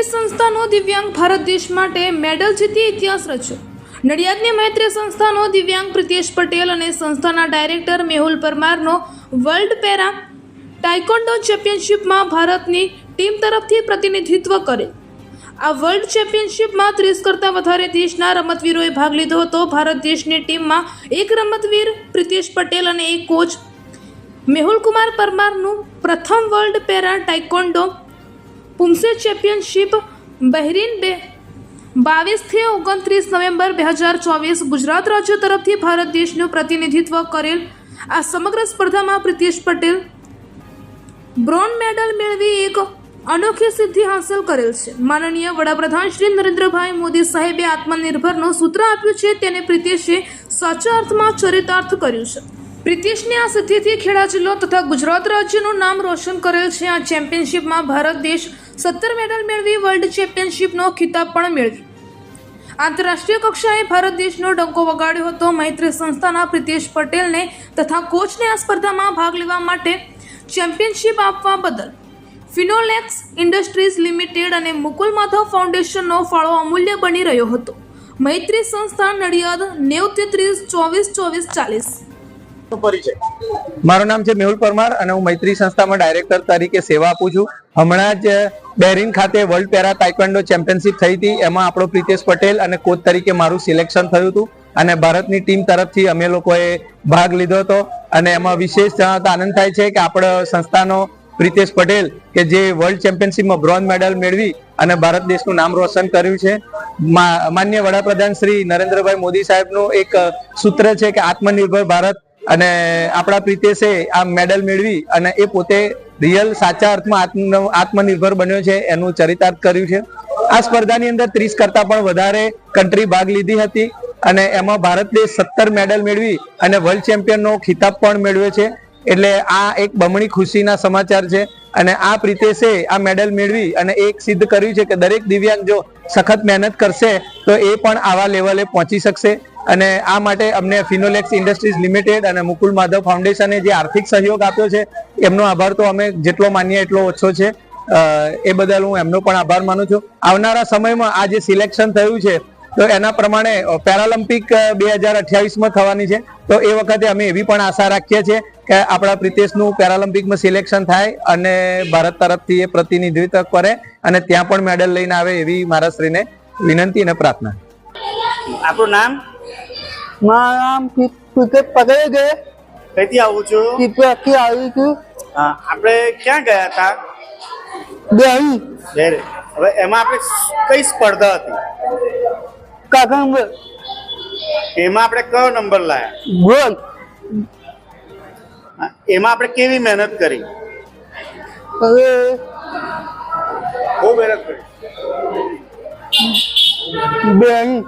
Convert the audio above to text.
મૈત્રી સંસ્થાનો દિવ્યાંગ ભારત દેશ માટે મેડલ જીતી ઇતિહાસ રચ્યો. નડિયાદની મૈત્રી સંસ્થાનો દિવ્યાંગ પ્રિતેશ પટેલ અને સંસ્થાના ડાયરેક્ટર મેહુલ પરમારનો વર્લ્ડ પેરા ટાઇકોન્ડો ચેમ્પિયનશિપમાં ભારતની ટીમ તરફથી પ્રતિનિધિત્વ કરે. આ વર્લ્ડ ચેમ્પિયનશિપમાં ત્રીસ કરતાં વધારે દેશના રમતવીરોએ ભાગ લીધો હતો. ભારત દેશની ટીમમાં એક રમતવીર પ્રિતેશ પટેલ અને એક કોચ મેહુલ કુમાર પરમારનું પ્રથમ world para taekwondo poomsae championship Bahrain બે. બાવીસથી ઓગણત્રીસ નવેમ્બર બે હજાર ચોવીસ ગુજરાત રાજ્ય તરફથી ભારત દેશનું પ્રતિનિધિત્વ કરેલ આ સમગ્ર સ્પર્ધામાં પ્રિતેશ પટેલ બ્રોન્ઝ મેડલ મેળવી એક અનોખી સિદ્ધિ હાંસલ કરેલ છે. માનનીય વડાપ્રધાન શ્રી નરેન્દ્રભાઈ મોદી સાહેબે આત્મનિર્ભરનું સૂત્ર આપ્યું છે, તેને પ્રિતેશે સાચા અર્થમાં ચરિતાર્થ કર્યું છે. પ્રિતેશની આ સિદ્ધિથી ખેડા જિલ્લો તથા ગુજરાત રાજ્યનું નામ રોશન કરેલ છે. આ ચેમ્પિયનશિપમાં ભારત દેશ સત્તર મેડલ મેળવી વર્લ્ડ ચેમ્પિયનશિપનો ખિતાબ પણ મેળવી. આંતરરાષ્ટ્રીય કક્ષાએ ભારત દેશનો ડંકો વગાડ્યો હતો. મૈત્રી સંસ્થાના પ્રિતેશ પટેલને તથા કોચને આ સ્પર્ધામાં ભાગ લેવા માટે ચેમ્પિયનશિપ આપવા બદલ ફિનોલેક્સ ઇન્ડસ્ટ્રીઝ લિમિટેડ અને મુકુલ માધવ ફાઉન્ડેશનનો ફાળો અમૂલ્ય બની રહ્યો હતો. મૈત્રી સંસ્થા નડિયાદ નેવ તેત્રીસ ચોવીસ ચોવીસ ચાલીસ. મારું નામ છે મેહુલ પરમાર અને હું મૈત્રી સંસ્થામાં ડાયરેક્ટર તરીકે સેવા આપું છું. હમણાં જ બેરિન ખાતે વર્લ્ડ પેરા તાઇક્વાન્ડો ચેમ્પિયનશિપ થઈ હતી. એમાં આપણો પ્રિતેશ પટેલ અને કોચ તરીકે મારું સિલેક્શન થયું હતું. અને ભારતની ટીમ તરફથી અમે લોકોએ ભાગ લીધો હતો. અને એમાં વિશેષ જણાવતા આનંદ થાય છે કે આપણો સંસ્થાનો પ્રિતેશ પટેલ કે જે વર્લ્ડ ચેમ્પિયનશિપમાં બ્રોન્ઝ મેડલ મેળવી અને ભારત દેશનું નામ રોશન કર્યું છે. માન્ય વડાપ્રધાન શ્રી નરેન્દ્રભાઈ મોદી સાહેબનું એક સૂત્ર છે કે આત્મનિર્ભર ભારત અને આપણા પ્રિતેશે આ મેડલ મેળવી અને એ પોતે રિયલ સાચા અર્થમાં આત્મ, આત્મનિર્ભર બન્યો છે, એનું ચરિતાર્થ કર્યું છે. આ સ્પર્ધાની અંદર ત્રીસ કરતા પણ વધારે કન્ટ્રી ભાગ લીધી હતી અને એમાં ભારત દેશ સત્તર મેડલ મેળવી અને વર્લ્ડ ચેમ્પિયનનો ખિતાબ પણ મેળવ્યો છે. એટલે આ એક બમણી ખુશીના સમાચાર છે અને આ પ્રિતેશે આ મેડલ મેળવી અને એક સિદ્ધ કર્યું છે કે દરેક દિવ્યાંગ જો સખત મહેનત કરશે તો એ પણ આવા લેવલે પહોંચી શકશે. અને આ માટે અમને ફિનોલેક્સ ઇન્ડસ્ટ્રીઝ લિમિટેડ અને મુકુલ માધવ ફાઉન્ડેશને જે આર્થિક સહયોગ આપ્યો છે, એમનો આભાર તો અમે જેટલો માનીએ એટલો ઓછો છે. એ બદલ હું એમનો પણ આભાર માનું છું. આવનારા સમયમાં આ જે સિલેક્શન થયું છે, તો એના પ્રમાણે પેરાલિમ્પિક બે હજાર અઠ્યાવીસમાં થવાની છે. તો એ વખતે અમે એવી પણ આશા રાખીએ છીએ કે આપણા પ્રિતેશનું પેરાલિમ્પિકમાં સિલેક્શન થાય અને ભારત તરફથી એ પ્રતિનિધિત્વ કરે અને ત્યાં પણ મેડલ લઈને આવે એવી મારા શ્રીને વિનંતી અને પ્રાર્થના. આપણું નામ? મારું નામ ક્રિકેટ પકડી ગયે કઈથી આવું છું? ક્રિકેટથી આવી છું. આપણે ક્યાં ગયા હતા? દેહી દેહી હવે એમાં આપણે કઈ સ્પર્ધા હતી? કાકંબ એમાં આપણે કયો નંબર લાયા? ગોલ. એમાં આપણે કેવી મહેનત કરી? હવે બહુ મહેનત કરી. બેહી